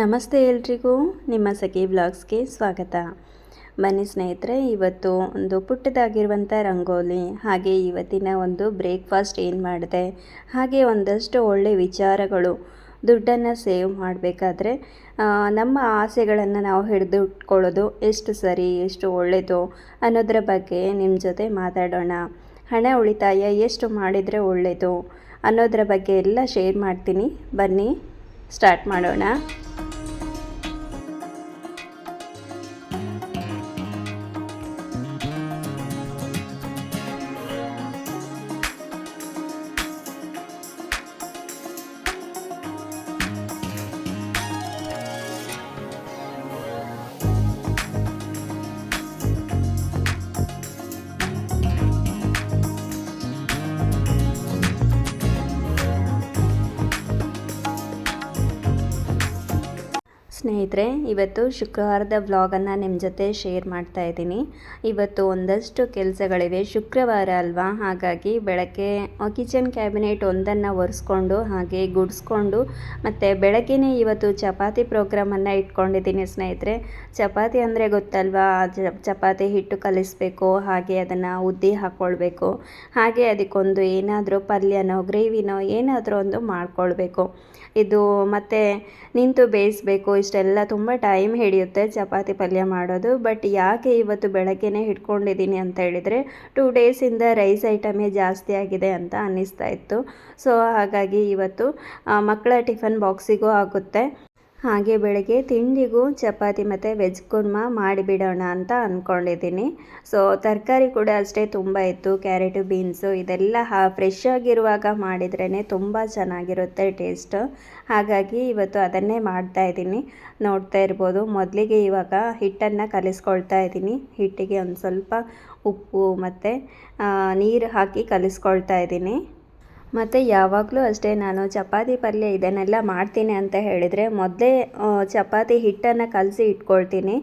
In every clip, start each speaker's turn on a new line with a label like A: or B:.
A: ನಮಸ್ತೆ ಎಲ್ರಿಗೂ. ನಿಮ್ಮ ಸಖಿ ಬ್ಲಾಗ್ಸ್ಗೆ ಸ್ವಾಗತ. ಬನ್ನಿ ಸ್ನೇಹಿತರೆ, ಇವತ್ತು ಒಂದು ಪುಟ್ಟದಾಗಿರುವಂಥ ರಂಗೋಲಿ, ಹಾಗೆ ಇವತ್ತಿನ ಒಂದು ಬ್ರೇಕ್ಫಾಸ್ಟ್ ಏನು ಮಾಡಿದೆ, ಹಾಗೆ ಒಂದಷ್ಟು ಒಳ್ಳೆ ವಿಚಾರಗಳು, ದುಡ್ಡನ್ನು ಸೇವ್ ಮಾಡಬೇಕಾದ್ರೆ ನಮ್ಮ ಆಸೆಗಳನ್ನು ನಾವು ಹಿಡಿದು ಇಟ್ಕೊಳ್ಳೋದು ಎಷ್ಟು ಸರಿ, ಎಷ್ಟು ಒಳ್ಳೆಯದು ಅನ್ನೋದರ ಬಗ್ಗೆ ನಿಮ್ಮ ಜೊತೆ ಮಾತಾಡೋಣ. ಹಣ ಉಳಿತಾಯ ಎಷ್ಟು ಮಾಡಿದರೆ ಒಳ್ಳೆಯದು ಅನ್ನೋದರ ಬಗ್ಗೆ ಎಲ್ಲ ಶೇರ್ ಮಾಡ್ತೀನಿ. ಬನ್ನಿ. ಸ್ಟಾರ್ಟ್ ಮಾಡೋಣ. ಸ್ನೇಹಿತರೆ, ಇವತ್ತು ಶುಕ್ರವಾರದ ವ್ಲಾಗನ್ನು ನಿಮ್ಮ ಜೊತೆ ಶೇರ್ ಮಾಡ್ತಾ ಇದ್ದೀನಿ. ಇವತ್ತು ಒಂದಷ್ಟು ಕೆಲಸಗಳಿವೆ. ಶುಕ್ರವಾರ ಅಲ್ವಾ? ಹಾಗಾಗಿ ಬೆಳಗ್ಗೆ ಕಿಚನ್ ಕ್ಯಾಬಿನೆಟ್ ಒಂದನ್ನು ಒರೆಸ್ಕೊಂಡು, ಹಾಗೆ ಗುಡಿಸ್ಕೊಂಡು, ಮತ್ತು ಬೆಳಗ್ಗೆನೇ ಇವತ್ತು ಚಪಾತಿ ಪ್ರೋಗ್ರಾಮನ್ನು ಇಟ್ಕೊಂಡಿದ್ದೀನಿ ಸ್ನೇಹಿತರೆ. ಚಪಾತಿ ಅಂದರೆ ಗೊತ್ತಲ್ವಾ? ಚಪಾತಿ ಹಿಟ್ಟು ಕಲಿಸ್ಬೇಕು, ಹಾಗೆ ಅದನ್ನು ಉದ್ದಿ ಹಾಕ್ಕೊಳ್ಬೇಕು ಹಾಗೆ ಅದಕ್ಕೊಂದು ಏನಾದರೂ ಪಲ್ಯನೋ, ಗ್ರೇವಿನೋ ಏನಾದರೂ ಒಂದು ಮಾಡ್ಕೊಳ್ಬೇಕು. ಇದು ಮತ್ತು ನಿಂತು ಬೇಯಿಸ್ಬೇಕು ಇಷ್ಟೆಲ್ಲ ತುಂಬ ಟೈಮ್ ಹಿಡಿಯುತ್ತೆ ಚಪಾತಿ ಪಲ್ಯ ಮಾಡೋದು. ಬಟ್ ಯಾಕೆ ಇವತ್ತು ಬೆಳಗ್ಗೆನೇ ಹಿಡ್ಕೊಂಡಿದ್ದೀನಿ ಅಂತ ಹೇಳಿದರೆ, ಟೂ ಡೇಸಿಂದ ರೈಸ್ ಐಟಮೇ ಜಾಸ್ತಿ ಆಗಿದೆ ಅಂತ ಅನ್ನಿಸ್ತಾ ಇತ್ತು. ಸೊ, ಹಾಗಾಗಿ ಇವತ್ತು ಮಕ್ಕಳ ಟಿಫನ್ ಬಾಕ್ಸಿಗೂ ಆಗುತ್ತೆ. ಹಾಗೆ ಬೆಳಗ್ಗೆ ತಿಂಡಿಗೂ ಚಪಾತಿ ಮತ್ತು ವೆಜ್ ಕುರ್ಮ ಮಾಡಿಬಿಡೋಣ ಅಂತ ಅಂದ್ಕೊಂಡಿದ್ದೀನಿ ಸೊ ತರಕಾರಿ ಕೂಡ ಅಷ್ಟೇ ತುಂಬ ಇತ್ತು. ಕ್ಯಾರೆಟು ಬೀನ್ಸು ಇದೆಲ್ಲ ಹಾ ಫ್ರೆಶ್ ಆಗಿರುವಾಗ ಮಾಡಿದ್ರೇ ತುಂಬ ಚೆನ್ನಾಗಿರುತ್ತೆ ಟೇಸ್ಟ್ ಹಾಗಾಗಿ ಇವತ್ತು ಅದನ್ನೇ ಮಾಡ್ತಾ ಇದ್ದೀನಿ. ನೋಡ್ತಾ ಇರ್ಬೋದು. ಮೊದಲಿಗೆ ಇವಾಗ ಹಿಟ್ಟನ್ನು ಕಲಿಸ್ಕೊಳ್ತಾ ಇದ್ದೀನಿ. ಹಿಟ್ಟಿಗೆ ಒಂದು ಸ್ವಲ್ಪ ಉಪ್ಪು ಮತ್ತು ನೀರು ಹಾಕಿ ಕಲಿಸ್ಕೊಳ್ತಾ ಇದ್ದೀನಿ. ಮತ್ತು ಯಾವಾಗಲೂ ಅಷ್ಟೇ, ನಾನು ಚಪಾತಿ ಪಲ್ಯ ಇದನ್ನೆಲ್ಲ ಮಾಡ್ತೀನಿ ಅಂತ ಹೇಳಿದರೆ ಮೊದಲೇ ಚಪಾತಿ ಹಿಟ್ಟನ್ನು ಕಲಸಿ ಇಟ್ಕೊಳ್ತೀನಿ.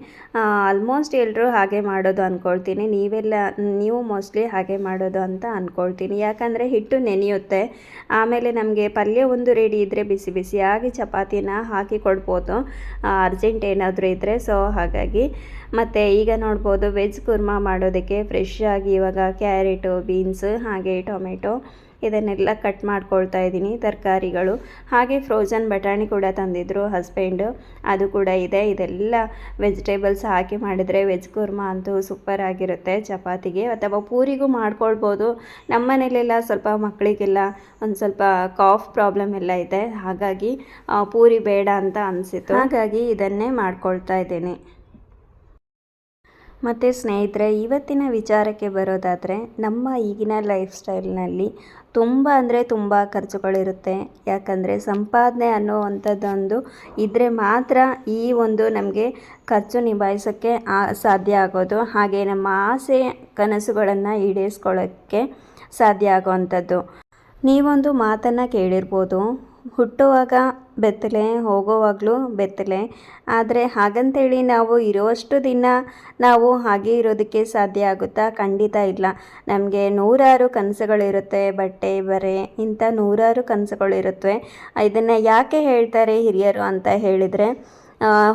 A: ಆಲ್ಮೋಸ್ಟ್ ಎಲ್ಲರೂ ಹಾಗೆ ಮಾಡೋದು ಅಂದ್ಕೊಳ್ತೀನಿ ನೀವೆಲ್ಲ, ನೀವು ಮೋಸ್ಟ್ಲಿ ಹಾಗೆ ಮಾಡೋದು ಅಂತ ಅಂದ್ಕೊಳ್ತೀನಿ ಯಾಕಂದರೆ ಹಿಟ್ಟು ನೆನೆಯುತ್ತೆ. ಆಮೇಲೆ ನಮಗೆ ಪಲ್ಯ ಒಂದು ರೆಡಿ ಇದ್ದರೆ ಬಿಸಿ ಬಿಸಿಯಾಗಿ ಚಪಾತಿನ ಹಾಕಿ ಕೊಡ್ಬೋದು. ಅರ್ಜೆಂಟ್ ಏನಾದರೂ ಇದ್ದರೆ ಸೊ ಹಾಗಾಗಿ. ಮತ್ತು ಈಗ ನೋಡ್ಬೋದು ವೆಜ್ ಕುರ್ಮಾ ಮಾಡೋದಕ್ಕೆ ಫ್ರೆಶ್ ಆಗಿ ಇವಾಗ ಕ್ಯಾರೆಟು ಬೀನ್ಸ್ ಹಾಗೆ ಟೊಮೆಟೊ ಇದನ್ನೆಲ್ಲ ಕಟ್ ಮಾಡ್ಕೊಳ್ತಾ ಇದ್ದೀನಿ ತರಕಾರಿಗಳು. ಹಾಗೆ ಫ್ರೋಝನ್ ಬಟಾಣಿ ಕೂಡ ತಂದಿದ್ದರು ಹಸ್ಬೆಂಡು ಅದು ಕೂಡ ಇದೆ. ಇದೆಲ್ಲ ವೆಜಿಟೇಬಲ್ಸ್ ಹಾಕಿ ಮಾಡಿದರೆ ವೆಜ್ ಕುರ್ಮಾ ಅಂತೂ ಸೂಪರ್ ಆಗಿರುತ್ತೆ ಚಪಾತಿಗೆ. ಅಥವಾ ಪೂರಿಗೂ ಮಾಡ್ಕೊಳ್ಬೋದು. ನಮ್ಮ ಮನೇಲೆಲ್ಲ ಸ್ವಲ್ಪ ಮಕ್ಕಳಿಗೆಲ್ಲ ಒಂದು ಸ್ವಲ್ಪ ಕಾಫ್ ಪ್ರಾಬ್ಲಮ್ ಎಲ್ಲ ಇದೆ. ಹಾಗಾಗಿ ಪೂರಿ ಬೇಡ ಅಂತ ಅನಿಸಿತು ಹಾಗಾಗಿ ಇದನ್ನೇ ಮಾಡ್ಕೊಳ್ತಾ ಇದ್ದೀನಿ. ಮತ್ತು ಸ್ನೇಹಿತರೆ, ಇವತ್ತಿನ ವಿಚಾರಕ್ಕೆ ಬರೋದಾದರೆ, ನಮ್ಮ ಈಗಿನ ಲೈಫ್ ಸ್ಟೈಲ್ನಲ್ಲಿ ತುಂಬ ಅಂದರೆ ತುಂಬ ಖರ್ಚುಗಳಿರುತ್ತೆ. ಯಾಕಂದರೆ ಸಂಪಾದನೆ ಅನ್ನೋವಂಥದ್ದೊಂದು ಇದ್ದರೆ ಮಾತ್ರ ಈ ಒಂದು ನಮಗೆ ಖರ್ಚು ನಿಭಾಯಿಸೋಕ್ಕೆ ಸಾಧ್ಯ ಆಗೋದು. ಹಾಗೆ ನಮ್ಮ ಆಸೆ, ಕನಸುಗಳನ್ನು ಈಡೇರಿಸ್ಕೊಳ್ಳೋಕ್ಕೆ ಸಾಧ್ಯ ಆಗೋವಂಥದ್ದು. ನೀವೊಂದು ಮಾತನ್ನು ಕೇಳಿರ್ಬೋದು. ಹುಟ್ಟುವಾಗ ಬೆತ್ತಲೆ ಹೋಗೋವಾಗಲೂ ಬೆತ್ತಲೆ. ಆದರೆ ಹಾಗಂತೇಳಿ ನಾವು ಇರುವಷ್ಟು ದಿನ ನಾವು ಹಾಗೆ ಇರೋದಕ್ಕೆ ಸಾಧ್ಯ ಆಗುತ್ತಾ? ಖಂಡಿತ ಇಲ್ಲ. ನಮಗೆ ನೂರಾರು ಕನಸುಗಳಿರುತ್ತೆ ಬಟ್ಟೆ, ಬರೆ, ಇಂಥ ನೂರಾರು ಕನಸುಗಳಿರುತ್ತವೆ ಇದನ್ನು ಯಾಕೆ ಹೇಳ್ತಾರೆ ಹಿರಿಯರು ಅಂತ ಹೇಳಿದರೆ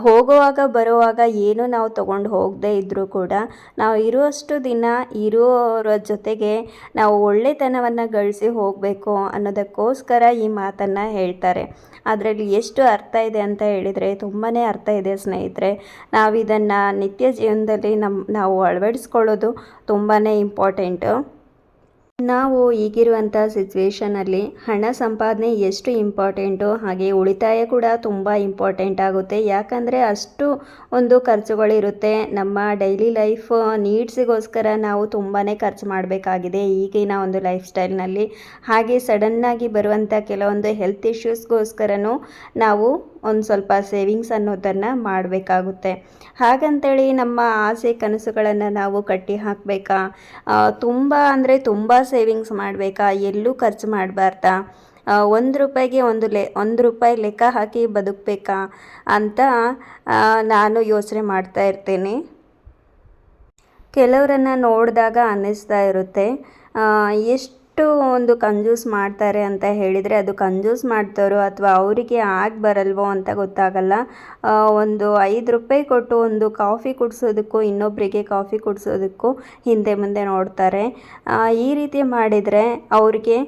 A: ಹೋಗುವಾಗ, ಬರುವಾಗ ಏನು ನಾವು ತಗೊಂಡು ಹೋಗದೇ ಇದ್ದರೂ ಕೂಡ ನಾವು ಇರುವಷ್ಟು ದಿನ ಇರುವವರ ಜೊತೆಗೆ ನಾವು ಒಳ್ಳೆತನವನ್ನು ಗಳಿಸಿ ಹೋಗಬೇಕು ಅನ್ನೋದಕ್ಕೋಸ್ಕರ ಈ ಮಾತನ್ನು ಹೇಳ್ತಾರೆ. ಅದರಲ್ಲಿ ಎಷ್ಟು ಅರ್ಥ ಇದೆ ಅಂತ ಹೇಳಿದರೆ ತುಂಬಾ ಅರ್ಥ ಇದೆ ಸ್ನೇಹಿತರೆ. ನಾವು ಇದನ್ನು ನಿತ್ಯ ಜೀವನದಲ್ಲಿ ನಮ್ಮ ನಾವು ಅಳವಡಿಸ್ಕೊಳ್ಳೋದು ತುಂಬಾ ಇಂಪಾರ್ಟೆಂಟು ನಾವು ಈಗಿರುವಂಥ ಸಿಚುವೇಷನಲ್ಲಿ ಹಣ ಸಂಪಾದನೆ ಎಷ್ಟು ಇಂಪಾರ್ಟೆಂಟು ಹಾಗೆ ಉಳಿತಾಯ ಕೂಡ ತುಂಬ ಇಂಪಾರ್ಟೆಂಟ್ ಆಗುತ್ತೆ. ಯಾಕಂದರೆ ಅಷ್ಟು ಒಂದು ಖರ್ಚುಗಳಿರುತ್ತೆ ನಮ್ಮ ಡೈಲಿ ಲೈಫ್ ನೀಡ್ಸಿಗೋಸ್ಕರ ನಾವು ತುಂಬಾ ಖರ್ಚು ಮಾಡಬೇಕಾಗಿದೆ. ಈಗಿನ ಒಂದು ಲೈಫ್ ಸ್ಟೈಲ್ನಲ್ಲಿ ಹಾಗೆ ಸಡನ್ನಾಗಿ ಬರುವಂಥ ಕೆಲವೊಂದು ಹೆಲ್ತ್ ಇಶ್ಯೂಸ್ಗೋಸ್ಕರನೂ ನಾವು ಒಂದು ಸ್ವಲ್ಪ ಸೇವಿಂಗ್ಸ್ ಅನ್ನೋದನ್ನು ಮಾಡಬೇಕಾಗುತ್ತೆ. ಹಾಗಂತೇಳಿ ನಮ್ಮ ಆಸೆ ಕನಸುಗಳನ್ನು ನಾವು ಕಟ್ಟಿ ಹಾಕಬೇಕಾ? ತುಂಬ ಅಂದರೆ ತುಂಬ ಸೇವಿಂಗ್ಸ್ ಮಾಡಬೇಕಾ? ಎಲ್ಲೂ ಖರ್ಚು ಮಾಡಬಾರ್ದಾ? ಒಂದು ರೂಪಾಯಿಗೆ ಒಂದು ಲೆ, ಒಂದು ರೂಪಾಯಿ ಲೆಕ್ಕ ಹಾಕಿ ಬದುಕಬೇಕಾ ಅಂತ ನಾನು ಯೋಚನೆ ಮಾಡ್ತಾ ಇರ್ತೇನೆ. ಕೆಲವರನ್ನು ನೋಡಿದಾಗ ಅನ್ನಿಸ್ತಾ ಇರುತ್ತೆ. ಎಷ್ಟು ಒಂದು ಕಂಜೂಸ್ ಮಾಡ್ತಾರೆ ಅಂತ ಹೇಳಿದರೆ ಅದು ಕಂಜೂಸ್ ಮಾಡ್ತಾರೋ ಅಥವಾ ಅವರಿಗೆ ಆಗಿ ಬರಲ್ವೋ ಅಂತ ಗೊತ್ತಾಗಲ್ಲ. ಒಂದು ಐದು ರೂಪಾಯಿ ಕೊಟ್ಟು ಒಂದು ಕಾಫಿ ಕುಡಿಸೋದಕ್ಕೂ ಇನ್ನೊಬ್ಬರಿಗೆ ಕಾಫಿ ಕುಡಿಸೋದಕ್ಕೂ ಹಿಂದೆ ಮುಂದೆ ನೋಡ್ತಾರೆ. ಈ ರೀತಿ ಮಾಡಿದರೆ ಅವ್ರಿಗೆ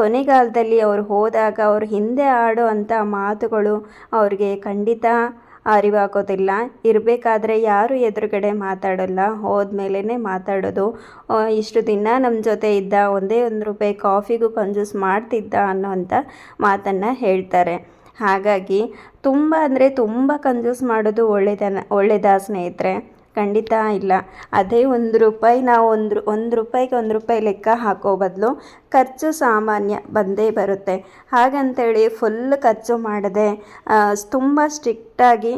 A: ಕೊನೆಗಾಲದಲ್ಲಿ ಅವ್ರು ಹೋದಾಗ ಅವ್ರು ಹಿಂದೆ ಆಡೋ ಅಂಥ ಮಾತುಗಳು ಅವ್ರಿಗೆ ಖಂಡಿತ ಅರಿವಾಗೋದಿಲ್ಲ. ಇರಬೇಕಾದ್ರೆ ಯಾರು ಎದುರುಗಡೆ ಮಾತಾಡೋಲ್ಲ. ಹೋದ್ಮೇಲೆ ಮಾತಾಡೋದು. ಇಷ್ಟು ದಿನ ನಮ್ಮ ಜೊತೆ ಇದ್ದ ಒಂದೇ ಒಂದು ರೂಪಾಯಿ ಕಾಫಿಗೂ ಕಂಜೂಸ್ ಮಾಡ್ತಿದ್ದ ಅನ್ನೋವಂಥ ಮಾತನ್ನು ಹೇಳ್ತಾರೆ. ಹಾಗಾಗಿ ತುಂಬ ಅಂದರೆ ತುಂಬ ಕಂಜೂಸ್ ಮಾಡೋದು ಒಳ್ಳೆಯದನ್ನ ಒಳ್ಳೆಯದಾ ಸ್ನೇಹಿತರೆ? ಖಂಡಿತ ಇಲ್ಲ. ಅದೇ ಒಂದು ರೂಪಾಯಿ ನಾವು ಒಂದು ಒಂದು ರೂಪಾಯಿಗೆ ಒಂದು ರೂಪಾಯಿ ಲೆಕ್ಕ ಹಾಕೋ ಬದಲು ಖರ್ಚು ಸಾಮಾನ್ಯ ಬಂದೇ ಬರುತ್ತೆ. ಹಾಗಂತೇಳಿ ಫುಲ್ ಖರ್ಚು ಮಾಡದೆ ತುಂಬ ಸ್ಟ್ರಿಕ್ಟಾಗಿ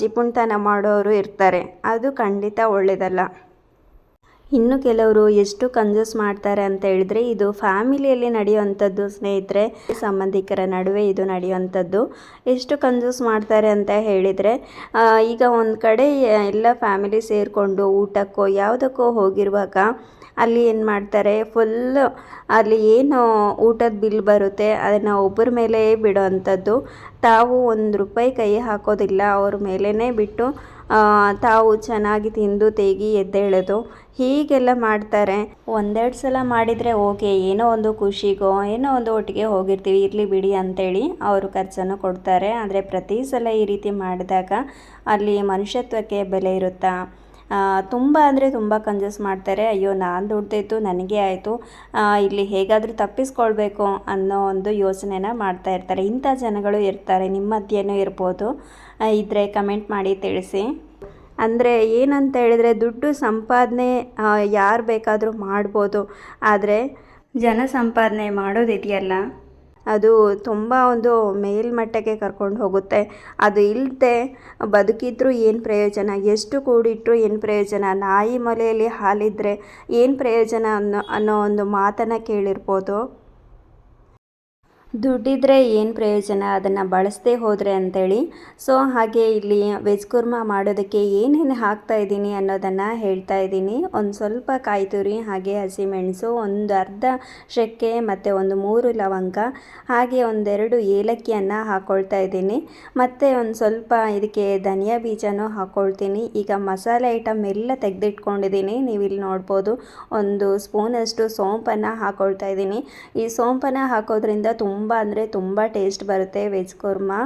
A: ಜಿಪುಣ್ತನ ಮಾಡೋರು ಇರ್ತಾರೆ. ಅದು ಖಂಡಿತ ಒಳ್ಳೆಯದಲ್ಲ ಇನ್ನು ಕೆಲವರು ಎಷ್ಟು ಕಂಜೂಸ್ ಮಾಡ್ತಾರೆ ಅಂತ ಹೇಳಿದ್ರೆ ಇದು ಫ್ಯಾಮಿಲಿಯಲ್ಲಿ ನಡೆಯುವಂಥದ್ದು ಸ್ನೇಹಿತರೆ, ಸಂಬಂಧಿಕರ ನಡುವೆ ಇದು ನಡೆಯುವಂಥದ್ದು. ಎಷ್ಟು ಕಂಜೂಸ್ ಮಾಡ್ತಾರೆ ಅಂತ ಹೇಳಿದರೆ ಈಗ ಒಂದು ಕಡೆ ಎಲ್ಲ ಫ್ಯಾಮಿಲಿ ಸೇರಿಕೊಂಡು ಊಟಕ್ಕೋ ಯಾವುದಕ್ಕೋ ಹೋಗಿರುವಾಗ ಅಲ್ಲಿ ಏನು ಮಾಡ್ತಾರೆ ಫುಲ್ ಅಲ್ಲಿ ಏನು ಊಟದ ಬಿಲ್ ಬರುತ್ತೆ ಅದನ್ನು ಒಬ್ಬರ ಮೇಲೆ ಬಿಡೋ ಅಂಥದ್ದು ತಾವು ಒಂದು ರೂಪಾಯಿ ಕೈ ಹಾಕೋದಿಲ್ಲ, ಅವ್ರ ಮೇಲೇ ಬಿಟ್ಟು ತಾವು ಚೆನ್ನಾಗಿ ತಿಂದು ತೇಗಿ ಎದ್ದೇಳೋದು ಹೀಗೆಲ್ಲ ಮಾಡ್ತಾರೆ. ಒಂದೆರಡು ಸಲ ಮಾಡಿದರೆ ಓಕೆ, ಏನೋ ಒಂದು ಖುಷಿಗೋ, ಏನೋ ಒಂದು ಒಟ್ಟಿಗೆ ಹೋಗಿರ್ತೀವಿ, ಇರಲಿ ಬಿಡಿ ಅಂತೇಳಿ ಅವರು ಖರ್ಚನ್ನು ಕೊಡ್ತಾರೆ. ಆದರೆ ಪ್ರತಿ ಸಲ ಈ ರೀತಿ ಮಾಡಿದಾಗ ಅಲ್ಲಿ ಮನುಷ್ಯತ್ವಕ್ಕೆ ಬೆಲೆ ಇರುತ್ತಾ? ತುಂಬ ಅಂದರೆ ತುಂಬ ಕಂಜಸ್ ಮಾಡ್ತಾರೆ. ಅಯ್ಯೋ, ನಾನು ದುಡ್ದಿದ್ದು, ನನಗೆ ಆಯಿತು. ಇಲ್ಲಿ ಹೇಗಾದರೂ ತಪ್ಪಿಸ್ಕೊಳ್ಬೇಕು ಅನ್ನೋ ಒಂದು ಯೋಚನೆನ ಮಾಡ್ತಾ ಇರ್ತಾರೆ. ಇಂಥ ಜನಗಳು ಇರ್ತಾರೆ. ನಿಮ್ಮ ಮಧ್ಯೆನೂ ಇರ್ಬೋದು. ಇದ್ದರೆ ಕಮೆಂಟ್ ಮಾಡಿ ತಿಳಿಸಿ. ಅಂದರೆ ಏನಂತ ಹೇಳಿದರೆ, ದುಡ್ಡು ಸಂಪಾದನೆ ಯಾರು ಬೇಕಾದರೂ ಮಾಡ್ಬೋದು. ಆದರೆ ಜನ ಸಂಪಾದನೆ ಮಾಡೋದಿದೆಯಲ್ಲ ಅದು ತುಂಬ ಒಂದು ಮೇಲ್ಮಟ್ಟಕ್ಕೆ ಕರ್ಕೊಂಡು ಹೋಗುತ್ತೆ. ಅದು ಇಲ್ಲದೆ ಬದುಕಿದ್ರೂ ಏನು ಪ್ರಯೋಜನ? ಎಷ್ಟು ಕೂಡಿಟ್ರೂ ಏನು ಪ್ರಯೋಜನ? ನಾಯಿ ಮೊಲೆಯಲ್ಲಿ ಹಾಲಿದ್ದರೆ ಏನು ಪ್ರಯೋಜನ ಅನ್ನೋ ಅನ್ನೋ ಒಂದು ಮಾತನ್ನು ಕೇಳಿರ್ಬೋದು. ದುಡ್ಡಿದ್ರೆ ಏನು ಪ್ರಯೋಜನ? ಅದನ್ನು ಬಳಸದೇ ಹೋದರೆ ಅಂತೇಳಿ. ಸೊ, ಹಾಗೆ ಇಲ್ಲಿ ವೆಜ್ ಕುರ್ಮಾ ಮಾಡೋದಕ್ಕೆ ಏನೇನು ಹಾಕ್ತಾ ಇದ್ದೀನಿ ಅನ್ನೋದನ್ನು ಹೇಳ್ತಾ ಇದ್ದೀನಿ. ಒಂದು ಸ್ವಲ್ಪ ಕಾಯಿ ತುರಿ, ಹಾಗೆ ಹಸಿಮೆಣಸು ಒಂದು ಅರ್ಧ ಶೆಕ್ಕೆ ಮತ್ತು ಒಂದು ಮೂರು ಲವಂಗ, ಹಾಗೆ ಒಂದೆರಡು ಏಲಕ್ಕಿಯನ್ನು ಹಾಕ್ಕೊಳ್ತಾ ಇದ್ದೀನಿ. ಮತ್ತು ಒಂದು ಸ್ವಲ್ಪ ಇದಕ್ಕೆ ಧನಿಯಾ ಬೀಜನೂ ಹಾಕ್ಕೊಳ್ತೀನಿ ಈಗ ಮಸಾಲೆ ಐಟಮ್ ಎಲ್ಲ ತೆಗೆದಿಟ್ಕೊಂಡಿದ್ದೀನಿ. ನೀವು ಇಲ್ಲಿ ನೋಡ್ಬೋದು, ಒಂದು ಸ್ಪೂನಷ್ಟು ಸೋಂಪನ್ನು ಹಾಕ್ಕೊಳ್ತಾ ಇದ್ದೀನಿ. ಈ ಸೋಂಪನ್ನು ಹಾಕೋದ್ರಿಂದ ತುಂಬ ಅಂದರೆ ತುಂಬ ಟೇಸ್ಟ್ ಬರುತ್ತೆ ವೆಜ್ ಕುರ್ಮಾ.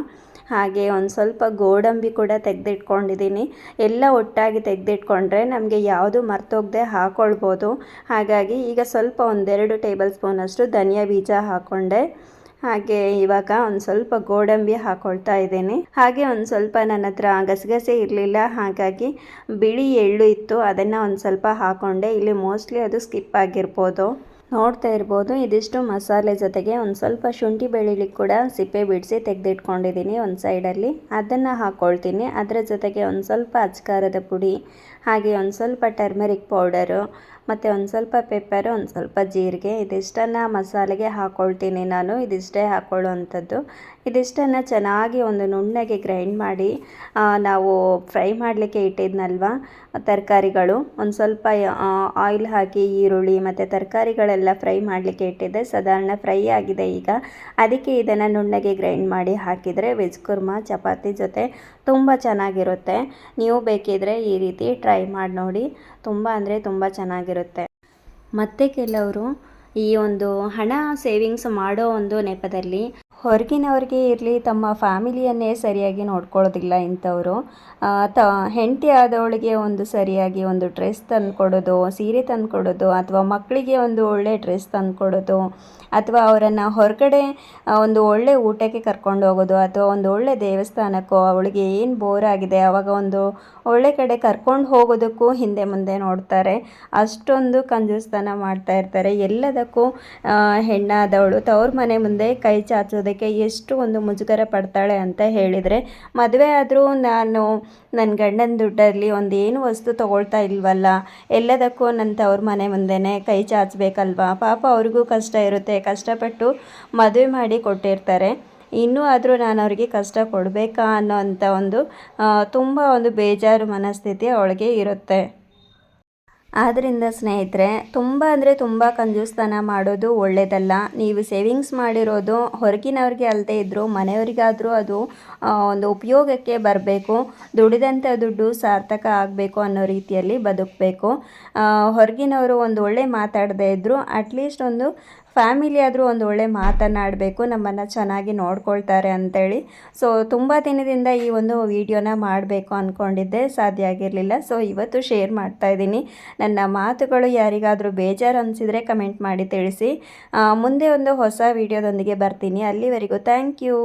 A: ಹಾಗೆ ಒಂದು ಸ್ವಲ್ಪ ಗೋಡಂಬಿ ಕೂಡ ತೆಗೆದಿಟ್ಕೊಂಡಿದ್ದೀನಿ. ಎಲ್ಲ ಒಟ್ಟಾಗಿ ತೆಗೆದಿಟ್ಕೊಂಡ್ರೆ ನಮಗೆ ಯಾವುದು ಮರ್ತೋಗದೆ ಹಾಕ್ಕೊಳ್ಬೋದು ಹಾಗಾಗಿ ಈಗ ಸ್ವಲ್ಪ ಒಂದೆರಡು ಟೇಬಲ್ ಸ್ಪೂನಷ್ಟು ಧನಿಯಾ ಬೀಜ ಹಾಕ್ಕೊಂಡೆ ಹಾಗೆ ಇವಾಗ ಒಂದು ಸ್ವಲ್ಪ ಗೋಡಂಬಿ ಹಾಕೊಳ್ತಾ ಇದ್ದೀನಿ. ಹಾಗೆ ಒಂದು ಸ್ವಲ್ಪ ನನ್ನ ಹತ್ರ ಗಸಗಸೆ ಇರಲಿಲ್ಲ. ಹಾಗಾಗಿ ಬಿಳಿ ಎಳ್ಳು ಇತ್ತು, ಅದನ್ನು ಒಂದು ಸ್ವಲ್ಪ ಹಾಕ್ಕೊಂಡೆ ಇಲ್ಲಿ ಮೋಸ್ಟ್ಲಿ ಅದು ಸ್ಕಿಪ್ ಆಗಿರ್ಬೋದು. ನೋಡ್ತಾ ಇರ್ಬೋದು. ಇದಿಷ್ಟು ಮಸಾಲೆ ಜೊತೆಗೆ ಒಂದು ಸ್ವಲ್ಪ ಶುಂಠಿ ಬೆಳ್ಳುಳ್ಳಿ ಕೂಡ ಸಿಪ್ಪೆ ಬಿಡಿಸಿ ತೆಗೆದಿಟ್ಕೊಂಡಿದ್ದೀನಿ ಒಂದು ಸೈಡಲ್ಲಿ ಅದನ್ನು ಹಾಕ್ಕೊಳ್ತೀನಿ ಅದರ ಜೊತೆಗೆ ಒಂದು ಸ್ವಲ್ಪ ಅಜ್ಕಾರದ ಪುಡಿ, ಹಾಗೆ ಒಂದು ಸ್ವಲ್ಪ ಟರ್ಮರಿಕ್ ಪೌಡರು ಮತ್ತು ಒಂದು ಸ್ವಲ್ಪ ಪೆಪ್ಪರು ಒಂದು ಸ್ವಲ್ಪ ಜೀರಿಗೆ. ಇದಿಷ್ಟನ್ನು ಮಸಾಲೆಗೆ ಹಾಕ್ಕೊಳ್ತೀನಿ ನಾನು. ಇದಿಷ್ಟೇ ಹಾಕ್ಕೊಳ್ಳುವಂಥದ್ದು ಇದಿಷ್ಟನ್ನು ಚೆನ್ನಾಗಿ ಒಂದು ನುಣ್ಣಗೆ ಗ್ರೈಂಡ್ ಮಾಡಿ ನಾವು ಫ್ರೈ ಮಾಡಲಿಕ್ಕೆ ಇಟ್ಟಿದ್ನಲ್ವ, ತರಕಾರಿಗಳು. ಒಂದು ಸ್ವಲ್ಪ ಆಯಿಲ್ ಹಾಕಿ, ಈರುಳ್ಳಿ ಮತ್ತು ತರಕಾರಿಗಳೆಲ್ಲ ಫ್ರೈ ಮಾಡಲಿಕ್ಕೆ ಇಟ್ಟಿದ್ದೆ. ಸಾಧಾರಣ ಫ್ರೈ ಆಗಿದೆ ಈಗ. ಅದಕ್ಕೆ ಇದನ್ನು ನುಣ್ಣಗೆ ಗ್ರೈಂಡ್ ಮಾಡಿ ಹಾಕಿದರೆ ವೆಜ್ ಕುರ್ಮಾ ಚಪಾತಿ ಜೊತೆ ತುಂಬ ಚೆನ್ನಾಗಿರುತ್ತೆ. ನೀವು ಬೇಕಿದ್ರೆ ಈ ರೀತಿ ಟ್ರೈ ಮಾಡಿ ನೋಡಿ. ತುಂಬ ಅಂದರೆ ತುಂಬ ಚೆನ್ನಾಗಿರುತ್ತೆ. ಮತ್ತು ಕೆಲವರು ಈ ಒಂದು ಹಣ ಸೇವಿಂಗ್ಸ್ ಮಾಡೋ ಒಂದು ನೆಪದಲ್ಲಿ ಹೊರಗಿನವ್ರಿಗೆ ಇರಲಿ, ತಮ್ಮ ಫ್ಯಾಮಿಲಿಯನ್ನೇ ಸರಿಯಾಗಿ ನೋಡ್ಕೊಳ್ಳೋದಿಲ್ಲ ಇಂಥವರು. ತ, ಹೆಂಡತಿ ಆದವಳಿಗೆ ಒಂದು ಸರಿಯಾಗಿ ಒಂದು ಡ್ರೆಸ್ ತಂದು ಕೊಡೋದು ಸೀರೆ ತಂದು ಕೊಡೋದು ಅಥವಾ ಮಕ್ಕಳಿಗೆ ಒಂದು ಒಳ್ಳೆ ಡ್ರೆಸ್ ತಂದು ಕೊಡೋದು ಅಥವಾ ಅವರನ್ನು ಹೊರಗಡೆ ಒಂದು ಒಳ್ಳೆ ಊಟಕ್ಕೆ ಕರ್ಕೊಂಡು ಹೋಗೋದು ಅಥವಾ ಒಂದು ಒಳ್ಳೆ ದೇವಸ್ಥಾನಕ್ಕೋ, ಅವಳಿಗೆ ಏನು ಬೋರ್ ಆಗಿದೆ ಆವಾಗ ಒಂದು ಒಳ್ಳೆ ಕಡೆ ಕರ್ಕೊಂಡು ಹೋಗೋದಕ್ಕೂ ಹಿಂದೆ ಮುಂದೆ ನೋಡ್ತಾರೆ. ಅಷ್ಟೊಂದು ಕಂಜೂಸ್ತನ ಮಾಡ್ತಾ ಇರ್ತಾರೆ. ಎಲ್ಲದಕ್ಕೂ ಹೆಣ್ಣಾದವಳು. ತವ್ರ ಮನೆ ಮುಂದೆ ಕೈ ಚಾಚೋದಕ್ಕೆ ಎಷ್ಟು ಒಂದು ಮುಜುಗರ ಪಡ್ತಾಳೆ ಅಂತ ಹೇಳಿದರೆ, ಮದುವೆ ಆದರೂ ನಾನು ನನ್ನ ಗಂಡನ ದುಡ್ಡಲ್ಲಿ ಒಂದು ಏನು ವಸ್ತು ತಗೊಳ್ತಾ ಇಲ್ವಲ್ಲ, ಎಲ್ಲದಕ್ಕೂ ನನ್ನ ತವ್ರ ಮನೆ ಮುಂದೆನೇ ಕೈ ಚಾಚಬೇಕಲ್ವಾ? ಪಾಪ ಅವ್ರಿಗೂ ಕಷ್ಟ ಇರುತ್ತೆ. ಕಷ್ಟಪಟ್ಟು ಮದುವೆ ಮಾಡಿ ಕೊಟ್ಟಿರ್ತಾರೆ. ಇನ್ನೂ ಆದರೂ ನಾನು ಅವರಿಗೆ ಕಷ್ಟ ಕೊಡಬೇಕಾ ಅನ್ನೋ ಅಂಥ ಒಂದು ತುಂಬ ಒಂದು ಬೇಜಾರು ಮನಸ್ಥಿತಿ ಅವಳಿಗೆ ಇರುತ್ತೆ. ಆದ್ದರಿಂದ ಸ್ನೇಹಿತರೆ, ತುಂಬ ಅಂದರೆ ತುಂಬ ಕಂಜೂಸ್ತನ ಮಾಡೋದು ಒಳ್ಳೆಯದಲ್ಲ ನೀವು ಸೇವಿಂಗ್ಸ್ ಮಾಡಿರೋದು ಹೊರಗಿನವ್ರಿಗೆ ಅಲ್ಲದೆ ಇದ್ದರೂ ಮನೆಯವರಿಗಾದರೂ ಅದು ಒಂದು ಉಪಯೋಗಕ್ಕೆ ಬರಬೇಕು. ದುಡಿದಂಥ ದುಡ್ಡು ಸಾರ್ಥಕ ಆಗಬೇಕು ಅನ್ನೋ ರೀತಿಯಲ್ಲಿ ಬದುಕಬೇಕು. ಹೊರಗಿನವರು ಒಂದು ಒಳ್ಳೆ ಮಾತಾಡದೇ ಇದ್ದರೂ ಅಟ್ಲೀಸ್ಟ್ ಒಂದು ಫ್ಯಾಮಿಲಿ ಆದರೂ ಒಂದು ಒಳ್ಳೆ ಮಾತನಾಡಬೇಕು ನಮ್ಮನ್ನು ಚೆನ್ನಾಗಿ ನೋಡ್ಕೊಳ್ತಾರೆ ಅಂತೇಳಿ. ಸೊ ತುಂಬ ದಿನದಿಂದ ಈ ಒಂದು ವಿಡಿಯೋನ ಮಾಡಬೇಕು ಅಂದ್ಕೊಂಡಿದ್ದೆ ಸಾಧ್ಯ ಆಗಿರಲಿಲ್ಲ. ಸೊ ಇವತ್ತು ಶೇರ್ ಮಾಡ್ತಾ ಇದ್ದೀನಿ. ನನ್ನ ಮಾತುಗಳು ಯಾರಿಗಾದರೂ ಬೇಜಾರು ಅನಿಸಿದರೆ ಕಮೆಂಟ್ ಮಾಡಿ ತಿಳಿಸಿ. ಮುಂದೆ ಒಂದು ಹೊಸ ವಿಡಿಯೋದೊಂದಿಗೆ ಬರ್ತೀನಿ. ಅಲ್ಲಿವರೆಗೂ ಥ್ಯಾಂಕ್ ಯು